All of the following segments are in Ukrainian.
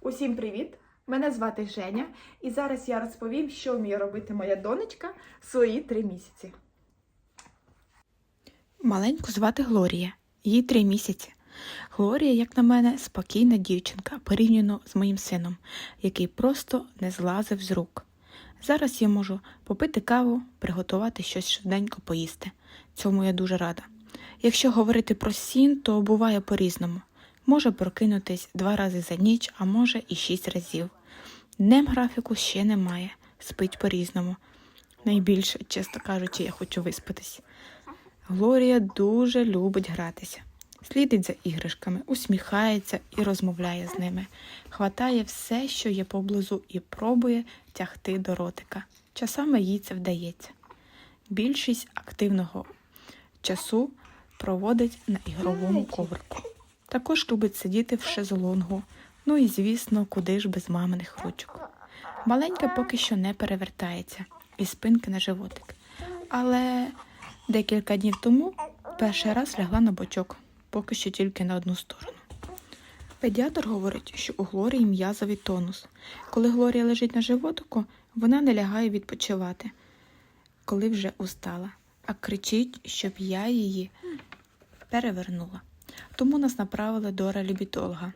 Усім привіт! Мене звати Женя, і зараз я розповім, що вміє робити моя донечка в свої три місяці. Маленьку звати Глорія, їй три місяці. Глорія, як на мене, спокійна дівчинка порівняно з моїм сином, який просто не злазив з рук. Зараз я можу попити каву, приготувати щось швиденько поїсти. Цьому я дуже рада. Якщо говорити про сін, то буває по-різному. Може прокинутись два рази за ніч, а може і шість разів. Днем графіку ще немає, спить по-різному. Найбільше, чесно кажучи, я хочу виспатись. Глорія дуже любить гратися. Слідить за іграшками, усміхається і розмовляє з ними. Хватає все, що є поблизу, і пробує тягти до ротика. Часами їй це вдається. Більшість активного часу проводить на ігровому коврику. Також любить сидіти в шезлонгу. Ну і, звісно, куди ж без маминих ручок. Маленька поки що не перевертається із спинки на животик. Але декілька днів тому перший раз лягла на бочок, поки що тільки на одну сторону. Педіатр говорить, що у Глорії м'язовий тонус. Коли Глорія лежить на животику, вона не лягає відпочивати, коли вже устала, а кричить, щоб я її перевернула. Тому нас направили до реабілітолога.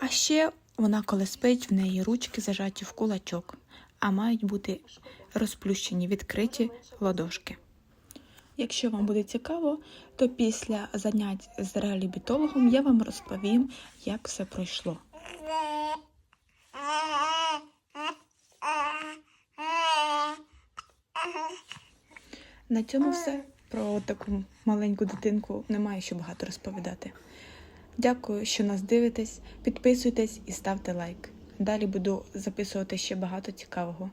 А ще вона, коли спить, в неї ручки зажаті в кулачок, а мають бути розплющені відкриті ладошки. Якщо вам буде цікаво, то після занять з реабілітологом я вам розповім, як все пройшло. На цьому все. Про таку маленьку дитинку немає що багато розповідати. Дякую, що нас дивитесь. Підписуйтесь і ставте лайк. Далі буду записувати ще багато цікавого.